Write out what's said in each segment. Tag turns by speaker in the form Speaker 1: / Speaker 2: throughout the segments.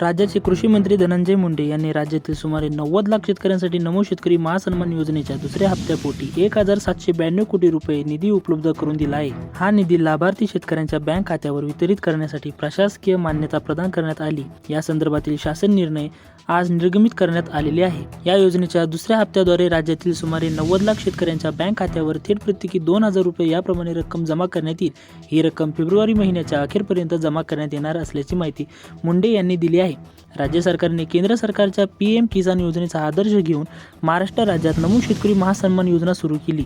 Speaker 1: राज्याचे कृषी मंत्री धनंजय मुंडे यांनी राज्यातील सुमारे नव्वद लाख शेतकऱ्यांसाठी नमो शेतकरी महासन्मान योजनेच्या दुसऱ्या हप्त्यापोटी एक हजार सातशे ब्याण्णव कोटी रुपये निधी उपलब्ध करून दिला आहे. हा निधी लाभार्थी शेतकऱ्यांच्या बँक खात्यावर वितरित करण्यासाठी प्रशासकीय मान्यता प्रदान करण्यात आली. या संदर्भातील शासन निर्णय आज निर्गमित करण्यात आलेले आहे. या योजनेच्या दुसऱ्या हप्त्याद्वारे राज्यातील सुमारे नव्वद लाख शेतकऱ्यांच्या बँक खात्यावर थेट प्रत्येकी दोन हजार रुपये याप्रमाणे रक्कम जमा करण्यात येईल. ही रक्कम फेब्रुवारी महिन्याच्या अखेरपर्यंत जमा करण्यात येणार असल्याची माहिती मुंडे यांनी दिली आहे. राज्य सरकारने केंद्र सरकारच्या पी एम किसान योजनेचा आदर्श घेऊन महाराष्ट्र राज्यात नमो शेतकरी महासन्मान योजना सुरू केली.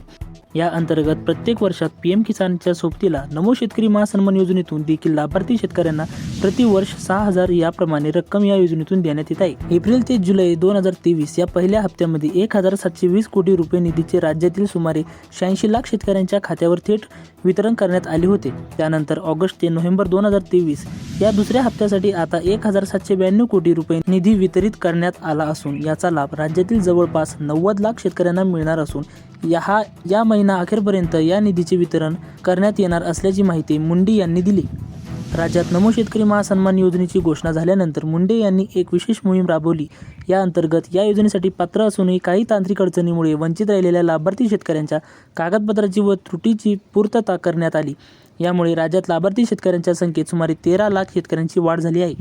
Speaker 1: या अंतर्गत प्रत्येक वर्षात पी एम किसानच्या सोबतीला नमो शेतकरी महासन्मान योजनेतून देखील लाभार्थी शेतकऱ्यांना प्रतिवर्ष सहा हजार याप्रमाणे रक्कम या योजनेतून देण्यात येत आहे. एप्रिल ते जुलै दोन हजार तेवीस या पहिल्या हप्त्यामध्ये एक हजार सातशे वीस कोटी रुपये निधीचे राज्यातील सुमारे शहाऐंशी लाख शेतकऱ्यांच्या खात्यावर थेट वितरण करण्यात आले होते. त्यानंतर ऑगस्ट ते नोव्हेंबर दोन हजार तेवीस या दुसऱ्या हप्त्यासाठी आता एक हजार सातशे ब्याण्णव कोटी रुपये निधी वितरित करण्यात आला असून याचा लाभ राज्यातील जवळपास नव्वद लाख शेतकऱ्यांना मिळणार असून या हा या महिना अखेरपर्यंत या निधीचे वितरण करण्यात येणार असल्याची माहिती मुंडे यांनी दिली. राज्यात नमो शेतकरी महासन्मान योजनेची घोषणा झाल्यानंतर मुंडे यांनी एक विशेष मोहीम राबवली. या अंतर्गत या योजनेसाठी पात्र असूनही काही तांत्रिक अडचणीमुळे वंचित राहिलेल्या लाभार्थी शेतकऱ्यांच्या कागदपत्राची व त्रुटीची पूर्तता करण्यात आली. यामुळे राज्यात लाभार्थी शेतकऱ्यांच्या संख्येत सुमारे तेरा लाख शेतकऱ्यांची वाढ झाली आहे.